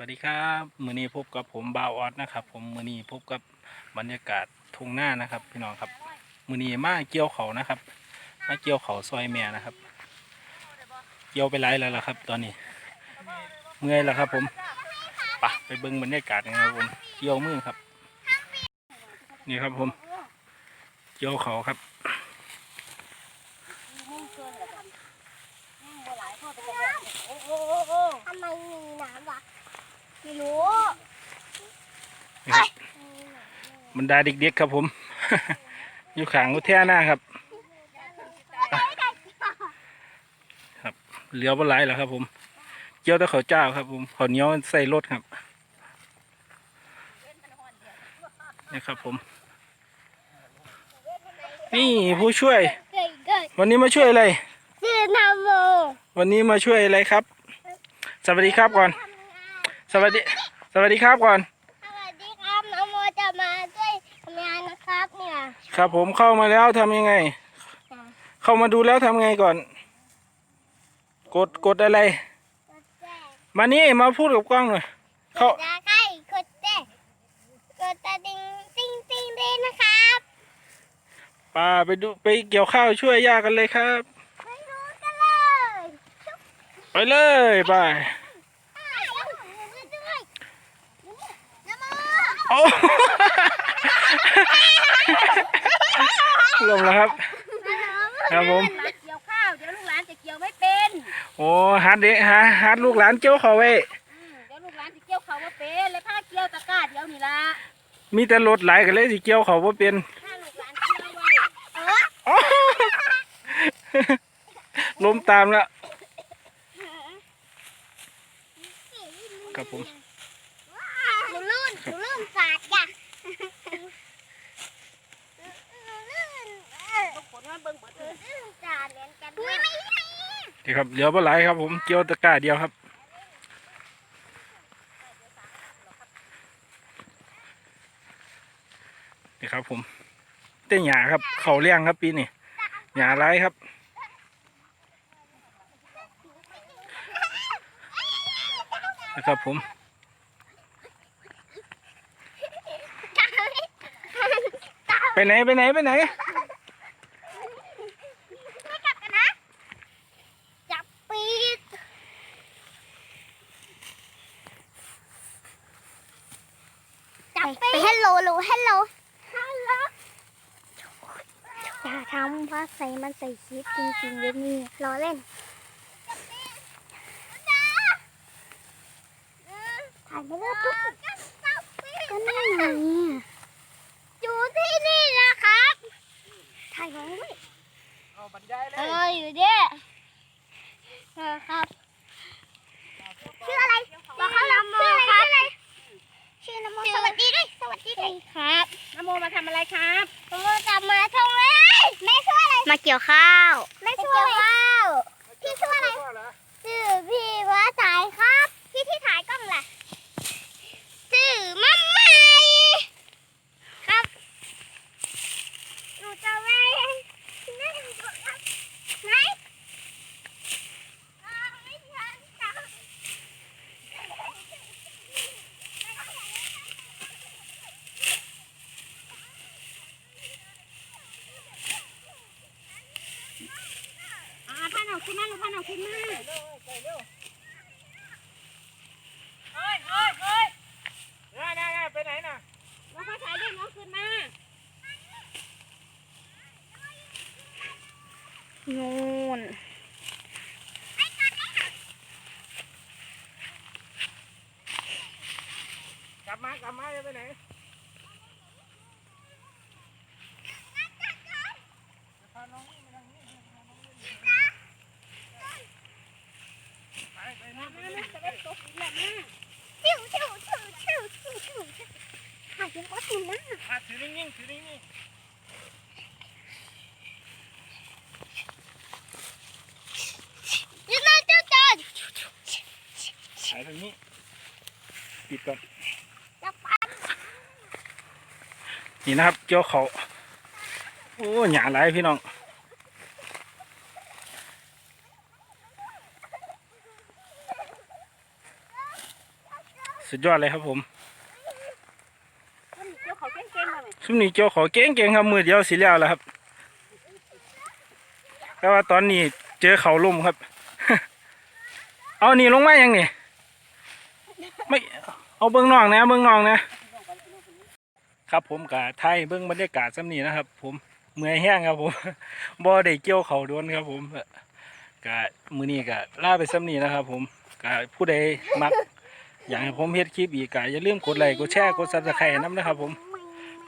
วัสดีครับมือนี้พบกับผมบาวออดนะครับผมมือนี้พบกับบรรยากาศทุ่งหน้านะครับ พี่น้องครับ มือนี้มาเกี่ยวเขานะครับมาเกี่ยวเขาซอยแม่นะครับ เกี่ยวไปไล่แล้วล่ะครับ ตอนนี้ เมื่อยแล้วครับ ผมไปะไปเบิ้งบรรยากาศกันครับผมเกี่ยวมือครับ นี่ครับผม เกี่ยวเขาครับทำไมมีน้ำวะ ไม่รู้นี่ครับบรรดาเด็กๆครับผม อยู่ขางรถแท่หน้าครับครับเหลือบ่หลายแล้วครับ ผมเกี่ยวแต่ข้าวเจ้าครับ ผมข้าวเหนียวใส่รถครับนี่ครับ ผม นี่ผู้ช่วยเกิดเกิดวันนี้มาช่วยอะไรชื่อนาโมวันนี้มาช่วยอะไรครับ สวัสดีครับก่อน สวัสดี สวัสดีครับก่อน สวัสดีครับนาโมจะมาด้วยทำงานนะครับเนี่ยครับผมเข้ามาแล้วทำยังไง เข้ามาดูแล้วทำไงก่อน กดกดอะไร กดแจ้งมานี่มาพูดกับกล้องหน่อย กเข้า ดตะไคร้กดแจ้งกดตะดิงติ้งติ้งเลยนะครับป่าไปดูไปเกี่ยวข้าวช่วยย่ากันเลยครับ ไปดูกันเลย ไปเลยไป อ่าเดี๋ยวผมจะด้วยนาโม โอ้ลงแล้วครับ ครับผม เกี่ยวข้าว เดี๋ยวลูกหลานจะเกี่ยวไม่เป็นโอ้ฮัดเด็กฮะฮัดลูกหลานเกี่ยวเขาไว้ อืมเดี๋ยวลูกหลานจะเกี่ยวเขาว่าเป็นเลยพาเกี่ยวตะกร้าเดี๋ยวนี่ละมีแต่รถหลายกันเลยสิเกี่ยวเขาว่าเป็นถ้าลูกหลานเกี่ยวไว้เอออ๋อล้มตามแล้ว ครับผม หนูลื่นหนูลื่นสาดจ้ะหนูลื่นเออ ผลมัน เบิ่งเบิดหนูลื่าดเหมือนกันอุ้ยไม่ใช่นี่ครับเหลือบ่หลายครับผมเกี่ยวตะกร้าเดียวครับนี่ครับ ผมเต้นหยาครับ เขาเลี้ยงครับปีนี้หยาไรครับนะครับผมไปไหนไปไหนไปไหน ไม่กลับกันนะจับปีดจับปีดฮัลโหล ฮัลโหลฮัลโหล ฮัลโหลอย่าทำว่าใส่มันใส่คลิปจริงๆเลยนี่ล้อเล่นถ่ายไม่ได้ปุ๊บก็นี่ไงอยู่ที่นี่นะครับถ่ายไว้เอาบรรยายเลเอออยู่เด้เออครับชื่ออะไรบอกเขาลำโมครับชื่อนโมสวัสดีด้วยสวัสดีด้วยครับ นโมมาทำอะไร ครับผมจะมาทำอะไรไม่ช่วยอะไรมาเกี่ยวข้าว ไม่ช่วยข้าวพี่ชื่ออะไรชื่อพี่ว่าถ่ายครับ พี่ที่ถ่ายกล้องล่ะชื่อมัมมี่ครับหนูจะไปนั่งดูครับไหน อ่าท่าน เอาขึ้นมาเอาขึ้นมาเฮ้ยเฮ้ยเฮ้ยน่าน่าไปไหนน่ะมาพ่อชายเรียกน้องขึ้นมานู่นกลับมากลับมาจะไปไหนไปไปนู่นไปนู่นจะได้ตกอีกแล้วแม่ ชิวชิวชิวชิวชิวชิวหายยังก็ถึงนะอะถือนิ่งๆถือนิ่งยืนมาเจ้าจอนๆถ่ายตรงนี้ปิดก่อนจับปันนี่นะครับเกี่ยวเขาโอ้หยาหลายพี่น้อง สุดยอดเลยครับผมมันเกี่ยวเขาเก่งๆมาไหมซุมนี้เกี่ยวขอเก่งๆครับมือเดียวสิแล้วแล้วครับแต่ว่าตอนนี้เจอเขาล่มครับ เอานี่ลงมายังนี่ไม่เอาเบื้องนอกนะเบื้องนอกนะครับผมกะไทยเบื้องบรรยากาศซ้ำนี้นะครับ ผมเมื่อยแห้งครับผมบ่ได้เกี่ยวเขาโดวนครับ ผมกะมือนี้กะล่าไปซ้ำนี้นะครับ ผมกะผู้ใดมัก อยากให้ผมเฮ็ดคลิปอีกกะอย่าลืมกดไลค์กดแชร์กดซับสไครต์น้ำนะครับผม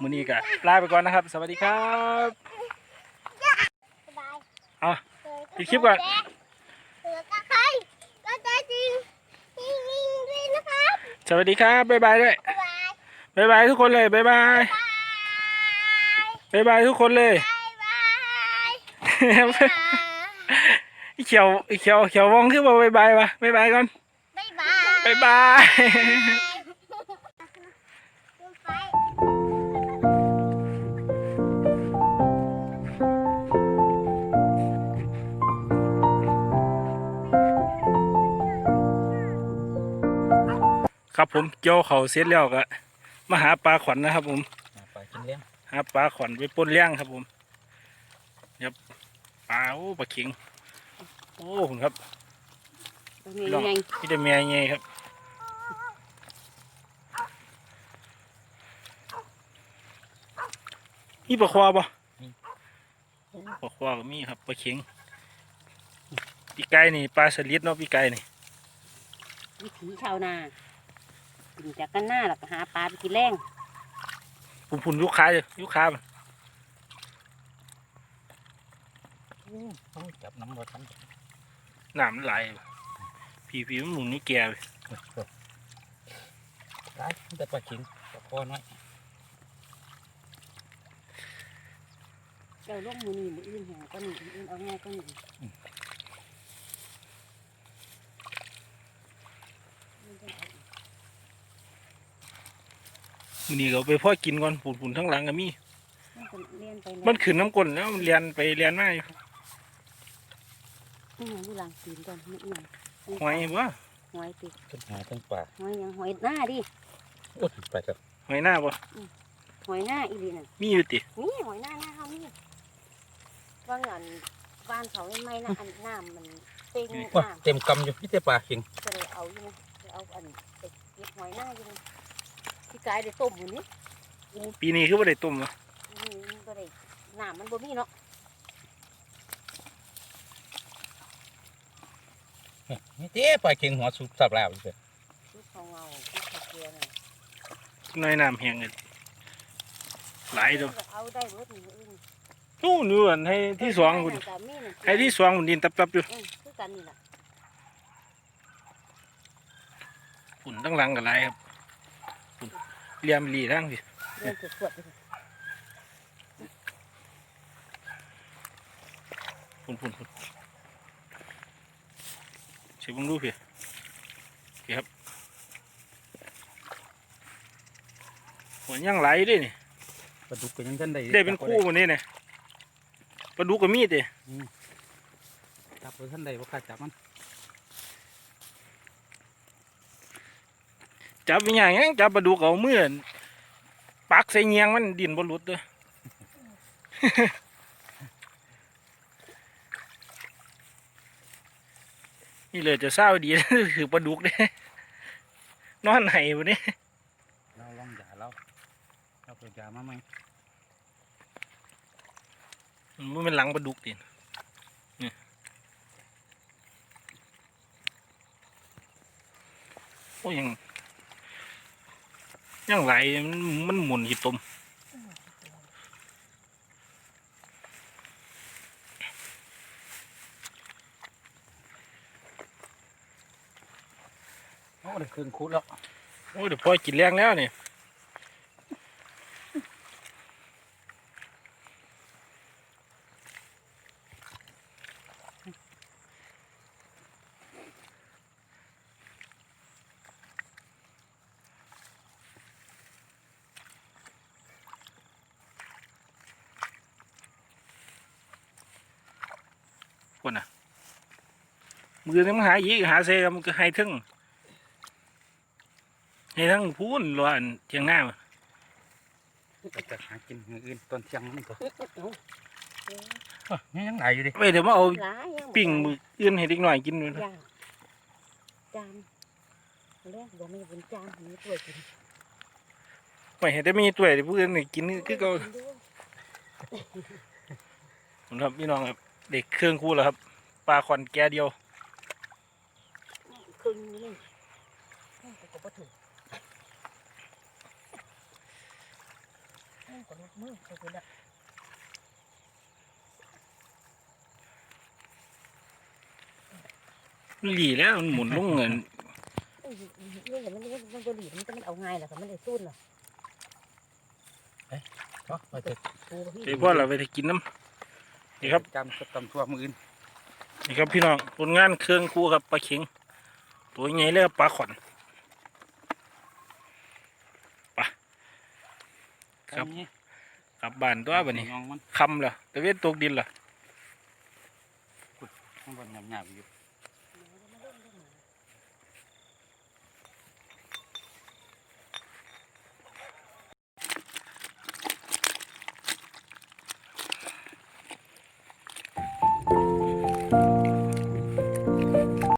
มือนี้กะลาไปก่อนนะครับ สวัสดีครับสบายเอาปิดคลิปก่อนเสือกับใครก็ใจจริงจริงจริงจริงนะครับสวัสดีครับบ๊ายบายด้วยบ๊ายบายบ๊ายบายทุกคนเลยบ๊ายบายบ๊ายบายทุกคนเลยบ๊ายบายอีเขียวอีเขียวเขียววองคือบอกบ๊ายบายวะบ๊ายบายก่อน บ๊ายบายบ๊ายบายไปครับผมเกี่ยวเขาเสร็จแล้วก็มาหาปลาขวัญนะครับผมไปกินเลี้ยงหาปลาขวัญไปปล้นเลี้ยงครับผมเดี๋ยวปลาโอ้ปลาเข็งโอ้คุณครับมีลองไงพี่ได้เมียไงครับ มีปลาควาปะโอ้ปลาควาก็มีครับปลาเข็งปีไก่นี่ปลาสลิดเนาะปีไก่นี่วิถีชาวนากินจากกันหน้าแล้วก็หาปลาไปกินแรงผมพุ่นลูกค้าอยู่ลูกค้ามันต้องจับน้ำมาทันน้ำมันไหลพี่พี่มันหมุนนี่แก่ไปได้แต่ปลาเข็งปลาคอน้อย เจ้าลูกมือนี่มืออื่นแหงก็หนีมืออื่นเอาง่ายก็หนีมื้อนี้ก็เอาไปพ่อกินก่อนปุ่นปุ่นทั้งหลังก็มี มันก็เลียนไปมันขึ้นน้ำก้นแล้วมันเลียนไปเลียนมาอยู่นี่ยังอยู่หลังตีนก่อนนี่ยังหอยบ่หอยติดต้นหาต้นป่าหอยยังหอยหน้าดิโอ้ยไปครับหอยหน้าบ่หอยหน้าอีหลีน่ะมีอยู่ตินี่หอยหน้าหน้าเขานี่ ว่างานบ้านเขาไม่ไหม่นะอันน้ำมันเต็งว่าน้ำเต็มกำอยู่นี่แต่ปลาเข็งก็เลยเอาอยู่นะไปเอาอันไปเก็บหอยหน้าอยู่นะพี่กายได้ต้มอยู่นี่ปีนี้คือบ่ได้ต้มวะนี่มันก็ได้น้ำมันบ่มีเนาะนี่เต้ปลาเข็งหัวสุกสับแล้วอยู่เด้อชุดเขาเงาชุดเขาเกลือน่ะน้อยน้ำแห้งเลยหลายตัวเอาได้เบิดนี่มื้ออื่ นนู่นนู่นให้ที่สองคุณแต่มีนั่นให้ที่สองคุณดินตับๆอยู่เออคือกันนี่แหละฝุ่นทั้งหลังก็หลายครับฝุ่นเหลี่ยมหลีทั้งสิเรื่องสวดๆเลยฝุ่นฝุ่นฝุ่นเชิญเบิ่งดูพี่พี่ครับหัวยังไหลายอยู่เด้วยนี่ปลาดุกก็ยังกันได้ได้เป็นคู่วันนี้เนี่ย ปลาดุกกับมีดเด้จับไว้ท่านใดว่าข้าจับมัน จับเป็นอย่างงี้จับปลาดุกเอามือปักใส่เงียงมันดินบนหลุดเด้อนี่เลยจะเศร้าดีคือปลาดุกเด้นอนไหนวะนี่เราลองยาเราเราไปยามาไหม มันเป็นหลังปลาดุกดินี่โอ้ยยังยังไหลมันมันหมุนอยู่ตมโอ้ได้เครื่องคูดแล้ว โอ้ยเดี๋ยวพ่อกินแรงแล้วนี่ค มือนี่มันหาอีกหาเซมันก็ให้ถึงในทั้งพูนรออันเทียงหน้าไปจะหากินอย่างอื่นตอนเที่ยงมันก็เอ้าเอ้อนี่ยังไหลอยู่ดิไปเดี๋ยวมาเอาหลายยังปิ้งมืออื่นให้เด็กหน่อยกินด้วยนะย่างจานเรื่องเดี๋ยวมันจะเป็นจานมีถ้วยกินไปให้ได้มีตัวเดี๋ยวผู้อื่นนี่กินคือเก่าดูผมครับพี่น้องครับเด็กเครื่องคู่แล้วครับปลาคอนแก่เดียวค รึ่งนี่นี่ก็ก็บ่ถูกนี่ก็ลูกมือไปกูละหลีแล้วมันหมุนลงเงินเอ้ยนี่อย่างมันมันมันบ่ดีมันจะมันเอาง่ายเหรอครับมันได้สู้เหรอเนาะไปเถอะปูพี่เดี๋ยวพ่อเราไปกินน้ำนี่ครับจำสดตำทั่วมืออื่น นี่ครับพี่น้องผลงานเครื่องคู่ครับปลาเข็ง ตัวใหญ่เลยครับปลาขอนไปครับอันนี้กลับบ้านตัวบัดนี้น้องมันคำเหรอตะเวนตกดินเหรอมันบนหยาบๆอยู่